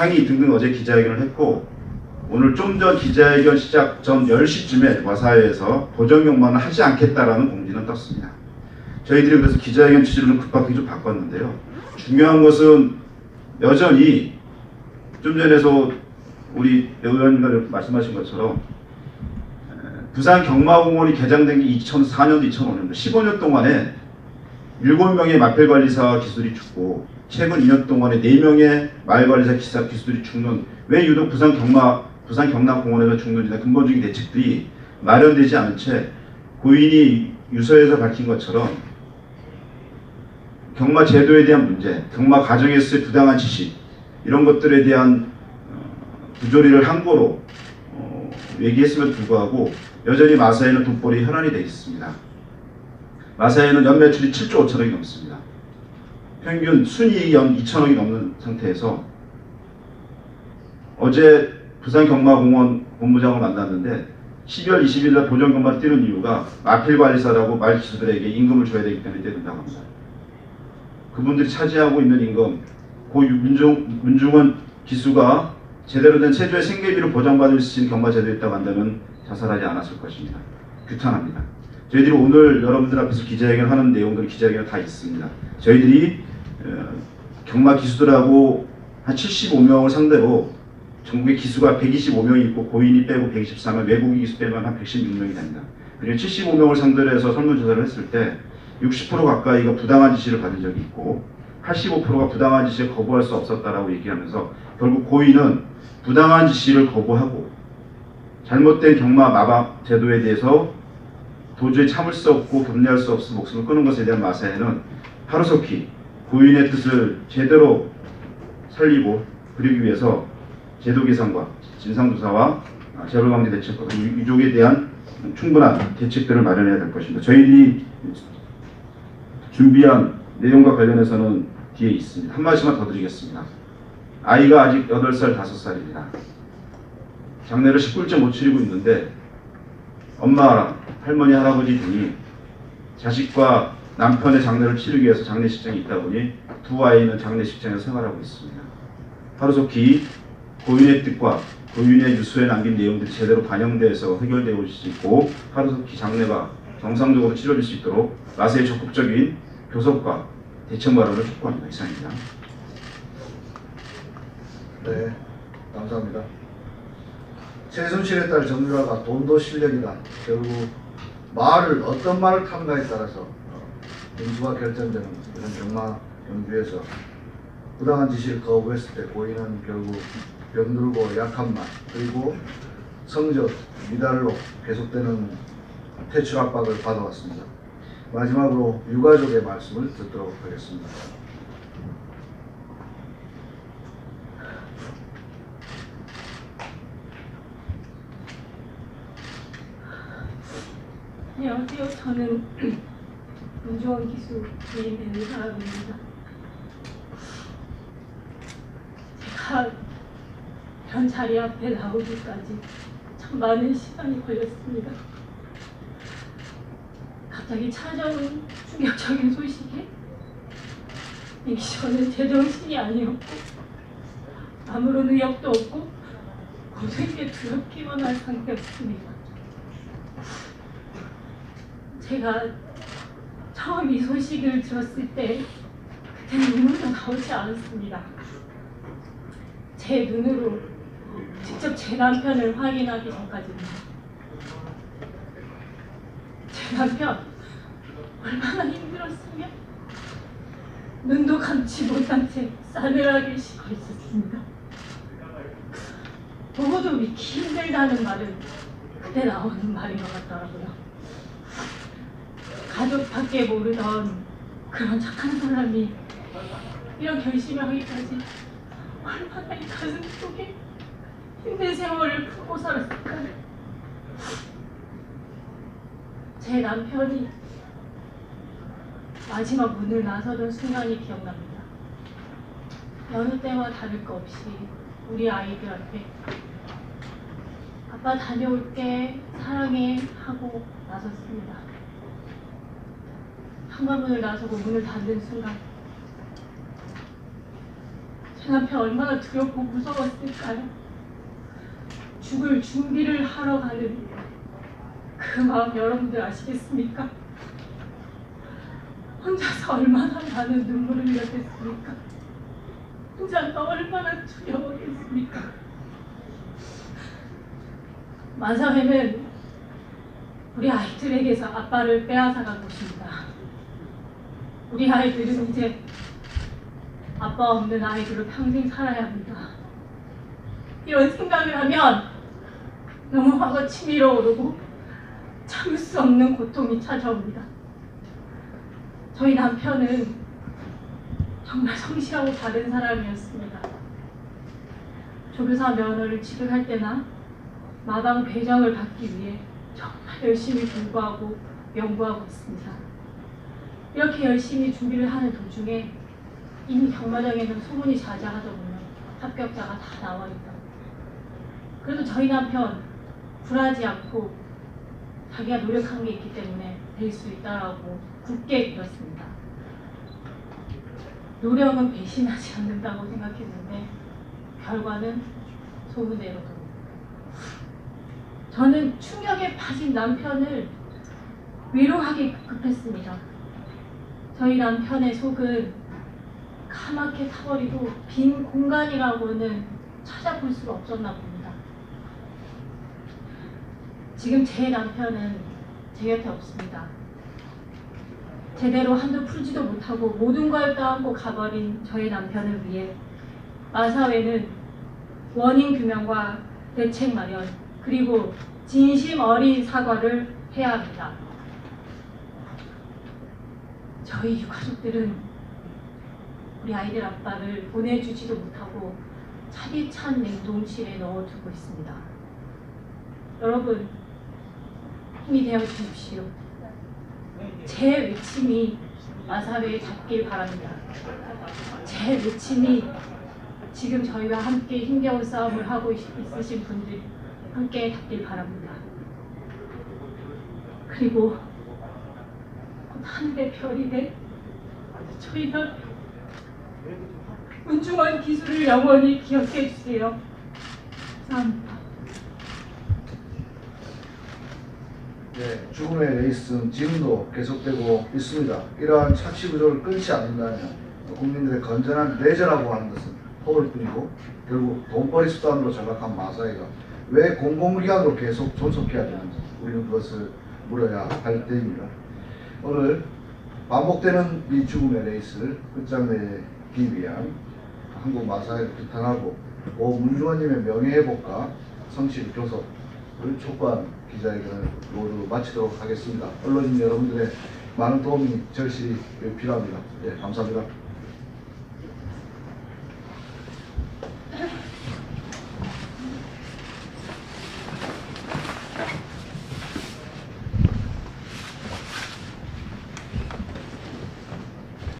강의 등등 어제 기자회견을 했고 오늘 좀 전 기자회견 시작 전 10시쯤에 와사회에서 보정 경마는 하지 않겠다라는 공지는 떴습니다. 저희들이 그래서 기자회견 취지를 좀 급하게 좀 바꿨는데요. 중요한 것은 여전히 좀 전에서 우리 의원님들 말씀하신 것처럼 에, 부산 경마공원이 개장된 게 2004년도 2005년도 15년 동안에 7명의 마필관리사 기술이 죽고 최근 2년 동안에 4명의 말관리사 기사 기술이 죽는 왜 유독 부산 경마 부산 경남공원에서 죽는지나 근본적인 대책들이 마련되지 않은 채 고인이 유서에서 밝힌 것처럼 경마 제도에 대한 문제, 경마 과정에서의 부당한 지시 이런 것들에 대한 어, 부조리를 함부로 어, 얘기했음에도 불구하고 여전히 마사에는 돈벌이 현안이 되어 있습니다. 마사에는 연 매출이 7조 5천억이 넘습니다. 평균 순이익이 연 2천억이 넘는 상태에서 어제 부산 경마공원 본부장을 만났는데 12월 20일 날 보정경마를 뛰는 이유가 마필 관리사라고 말기수들에게 임금을 줘야 되기 때문에 뛰는다고 합니다. 그분들이 차지하고 있는 임금, 고 문중, 문중은 기수가 제대로 된 체조의 생계비를 보장받을 수 있는 경마 제도에 있다고 한다면 자살하지 않았을 것입니다. 규탄합니다. 저희들이 오늘 여러분들 앞에서 기자회견 하는 내용들 기자회견 다 있습니다. 저희들이 어, 경마 기수들하고 한 75명을 상대로 전국에 기수가 125명이 있고 고인이 빼고 124명, 외국인 기수 빼면 한 116명이 됩니다. 그리고 75명을 상대로 해서 설문조사를 했을 때 60% 가까이가 부당한 지시를 받은 적이 있고 85%가 부당한 지시를 거부할 수 없었다라고 얘기하면서 결국 고인은 부당한 지시를 거부하고 잘못된 경마 마박 제도에 대해서 도저히 참을 수 없고 견례할 수 없어 목숨을 끊은 것에 대한 마사에는 하루속히 고인의 뜻을 제대로 살리고 그리기 위해서 제도 개선과 진상조사와 재벌관계 대책과 유족에 대한 충분한 대책들을 마련해야 될 것입니다. 저희들이 준비한 내용과 관련해서는 뒤에 있습니다. 한 말씀만 더 드리겠습니다. 아이가 아직 8살, 5살입니다. 장례를 19일째 못 치르고 있는데 엄마, 할머니, 할아버지 등이 자식과 남편의 장례를 치르기 위해서 장례식장에 있다 보니 두 아이는 장례식장에서 생활하고 있습니다. 하루속히 고인의 뜻과 고인의 유서에 남긴 내용들이 제대로 반영돼서 해결되고 수 있고 하루속히 장례가 정상적으로 치러질 수 있도록 마세의 적극적인 교섭과 대책 마련을 촉구합니다. 이상입니다. 네, 감사합니다. 최순실에 딸 정유라가 돈도 실력이다. 결국 말을 어떤 말을 탐가에 따라서 어, 점수가 결정되는 이런 경마 경주에서 부당한 지시를 거부했을 때 고인은 결국 병들고 약한 말 그리고 성적 미달로 계속되는 퇴출 압박을 받아왔습니다. 마지막으로 유가족의 말씀을 듣도록 하겠습니다. 안녕하세요. 저는 문주원 기수 부인 되는 사람입니다. 제가 이런 자리 앞에 나오기까지 참 많은 시간이 걸렸습니다. 갑자기 찾아온 충격적인 소식에 저는 제정신이 아니었고 아무런 의욕도 없고 모든 게 두렵기만 한 상태였습니다. 제가 처음 이 소식을 들었을 때 그때 눈물도 나오지 않았습니다. 제 눈으로 직접 제 남편을 확인하기 전까지는 제 남편 얼마나 힘들었으면 눈도 감지 못한 채 싸늘하게 쉬고 있었습니다. 보고도 믿기 힘들다는 말은 그때 나오는 말인 것 같더라고요. 가족밖에 모르던 그런 착한 사람이 이런 결심을 하기까지 얼마나 이 가슴 속에 힘든 세월을 품고 살았을까요? 제 남편이 마지막 문을 나서던 순간이 기억납니다. 여느 때와 다를 것 없이 우리 아이들한테 아빠 다녀올게 사랑해 하고 나섰습니다. 현관문을 나서고 문을 닫는 순간 제 남편 얼마나 두렵고 무서웠을까요? 죽을 준비를 하러 가는 그 마음 여러분들 아시겠습니까? 혼자서 얼마나 많은 눈물을 흘렸겠습니까? 혼자서 얼마나 두려웠겠습니까? 마사회는 우리 아이들에게서 아빠를 빼앗아간 곳입니다. 우리 아이들은 이제 아빠 없는 아이들로 평생 살아야 합니다. 이런 생각을 하면 너무 화가 치밀어 오르고 참을 수 없는 고통이 찾아옵니다. 저희 남편은 정말 성실하고 바른 사람이었습니다. 조교사 면허를 취득할 때나 마방 배정을 받기 위해 정말 열심히 공부하고 연구하고 있습니다. 이렇게 열심히 준비를 하는 도중에 이미 경마장에는 소문이 자자하더군요. 합격자가 다 나와 있다고. 그래도 저희 남편 굴하지 않고 자기가 노력한 게 있기 때문에 될 수 있다라고 굳게 믿었습니다. 노력은 배신하지 않는다고 생각했는데 결과는 소문대로도. 저는 충격에 빠진 남편을 위로하기 급했습니다. 저희 남편의 속은 까맣게 타버리고 빈 공간이라고는 찾아볼 수가 없었나 봅니다. 지금 제 남편은 제 곁에 없습니다. 제대로 한도 풀지도 못하고 모든 걸 떠안고 가버린 저희 남편을 위해 마사회는 원인 규명과 대책 마련 그리고 진심 어린 사과를 해야 합니다. 저희 가족들은 우리 아이들 아빠를 보내주지도 못하고 차디찬 냉동실에 넣어두고 있습니다. 여러분 힘이 되어 주십시오. 제 외침이 마사회에 닿길 바랍니다. 제 외침이 지금 저희와 함께 힘겨운 싸움을 하고 있- 있으신 분들 함께 닿길 바랍니다. 그리고 곧 하늘의 별이 된 저희는 운중한 기술을 영원히 기억해 주세요. 감사합니다. 네, 죽음의 레이스는 지금도 계속되고 있습니다. 이러한 착시 구조를 끊지 않는다면 국민들의 건전한 내전하고 하는 것은 허울 뿐이고 결국 돈벌이 수단으로 전락한 마사회가 왜 공공기관으로 계속 존속해야 되는지 우리는 그것을 물어야 할 때입니다. 오늘 반복되는 이 죽음의 레이스를 끝장내기 위한 한국 마사회를 비탄하고 오 문중환님의 명예회복과 성실 교섭을 촉구한 기자회견을 모두 마치도록 하겠습니다. 언론인 여러분들의 많은 도움이 절실히 필요합니다. 예, 감사합니다.